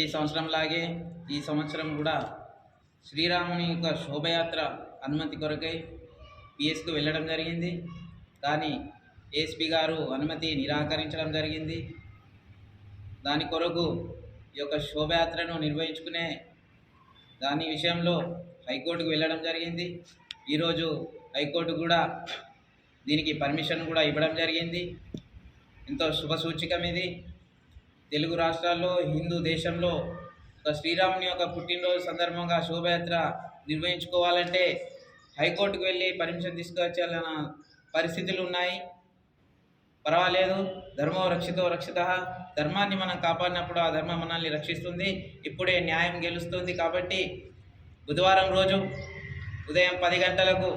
ప్రతి సంవత్సరం లాగే ఈ సంవత్సరం కూడా శ్రీరాముని యొక్క శోభయాత్ర అనుమతి కొరకై పిఎస్కు వెళ్ళడం జరిగింది. కానీ ఏఎస్పి గారు అనుమతి నిరాకరించడం జరిగింది. దాని కొరకు ఈ యొక్క శోభయాత్రను నిర్వహించుకునే దాని విషయంలో హైకోర్టుకు వెళ్ళడం జరిగింది. ఈరోజు హైకోర్టు కూడా దీనికి పర్మిషన్ కూడా ఇవ్వడం జరిగింది. ఎంతో శుభసూచికం ఇది తెలుగు రాష్ట్రాల్లో హిందూ దేశంలో ఒక శ్రీరాముని యొక్క పుట్టినరోజు సందర్భంగా శోభయాత్ర నిర్వహించుకోవాలంటే హైకోర్టుకు వెళ్ళి పర్మిషన్ తీసుకొచ్చాలన్న పరిస్థితులు ఉన్నాయి. పర్వాలేదు. ధర్మో రక్షితో రక్షిత. ధర్మాన్ని మనం కాపాడినప్పుడు ఆ ధర్మం మనల్ని రక్షిస్తుంది. ఇప్పుడే న్యాయం గెలుస్తుంది కాబట్టి బుధవారం రోజు ఉదయం పది గంటలకు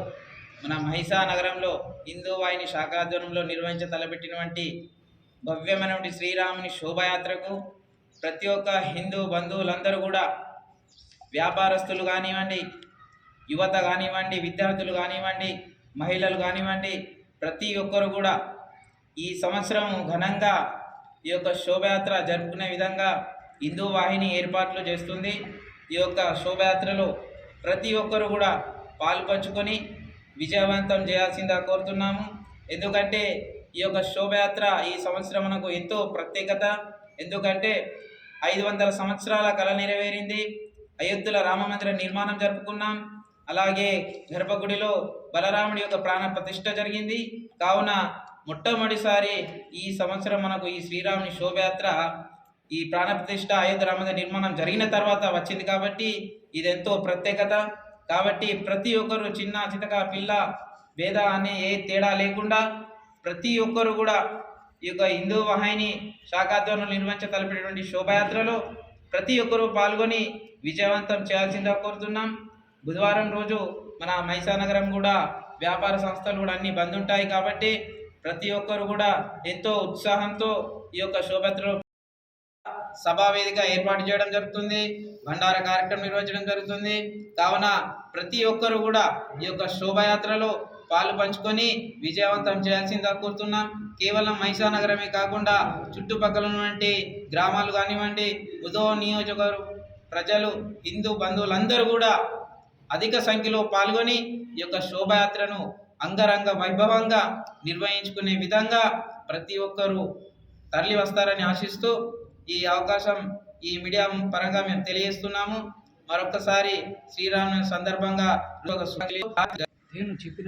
మన మహిషా నగరంలో హిందూ వాహిని శాఖాధ్వర్యంలో నిర్వహించ తలపెట్టినటువంటి భవ్యమైనటువంటి శ్రీరాముని శోభయాత్రకు ప్రతి ఒక్క హిందూ బంధువులందరూ కూడా వ్యాపారస్తులు కానివ్వండి యువత కానివ్వండి విద్యార్థులు కానివ్వండి మహిళలు కానివ్వండి ప్రతి ఒక్కరు కూడా ఈ సంవత్సరం ఘనంగా ఈ యొక్క శోభయాత్ర జరుపుకునే విధంగా హిందూ వాహిని ఏర్పాట్లు చేస్తుంది. ఈ యొక్క శోభయాత్రలో ప్రతి ఒక్కరు కూడా పాల్పంచుకొని విజయవంతం చేయాల్సిందిగా కోరుతున్నాము. ఎందుకంటే ఈ యొక్క శోభయాత్ర ఈ సంవత్సరం మనకు ఎంతో ప్రత్యేకత. ఎందుకంటే ఐదు వందల సంవత్సరాల కళ నెరవేరింది. అయోధ్యలో రామమందిర నిర్మాణం జరుపుకున్నాం. అలాగే గర్భగుడిలో బలరాముడి యొక్క ప్రాణ ప్రతిష్ఠ జరిగింది. కావున మొట్టమొదటిసారి ఈ సంవత్సరం మనకు ఈ శ్రీరాముని శోభయాత్ర ఈ ప్రాణప్రతిష్ట అయోధ్య రామమందిర నిర్మాణం జరిగిన తర్వాత వచ్చింది కాబట్టి ఇది ఎంతో ప్రత్యేకత. కాబట్టి ప్రతి ఒక్కరు చిన్న చితక పిల్ల భేద అనే ఏ తేడా లేకుండా ప్రతి ఒక్కరు కూడా ఈ యొక్క హిందూ వాహిని శాఖాధ్వర్యంలో నిర్వహించ తలపెట్టినటువంటి శోభయాత్రలో ప్రతి ఒక్కరూ పాల్గొని విజయవంతం చేయాల్సిందిగా కోరుతున్నాం. బుధవారం రోజు మన మైసానగరం కూడా వ్యాపార సంస్థలు కూడా అన్నీ బంద్ ఉంటాయి కాబట్టి ప్రతి ఒక్కరు కూడా ఎంతో ఉత్సాహంతో ఈ యొక్క శోభయాత్రలో సభా వేదిక ఏర్పాటు చేయడం జరుగుతుంది. భండార కార్యక్రమం నిర్వహించడం జరుగుతుంది. కావున ప్రతి ఒక్కరు కూడా ఈ యొక్క శోభయాత్రలో పాలు పంచుకొని విజయవంతం చేయాల్సిందిగా కోరుతున్నాం. కేవలం మహిషానగరమే నగరమే కాకుండా చుట్టుపక్కల ఉన్నటువంటి గ్రామాలు కానివ్వండి ఉదో నియోజకవర్గ ప్రజలు హిందూ బంధువులందరూ కూడా అధిక సంఖ్యలో పాల్గొని ఈ యొక్క శోభాయాత్రను అంగరంగ వైభవంగా నిర్వహించుకునే విధంగా ప్రతి ఒక్కరూ తరలి వస్తారని ఆశిస్తూ ఈ అవకాశం ఈ మీడియా పరంగా మేము తెలియజేస్తున్నాము. మరొకసారి శ్రీరామ సందర్భంగా నేను చెప్పిన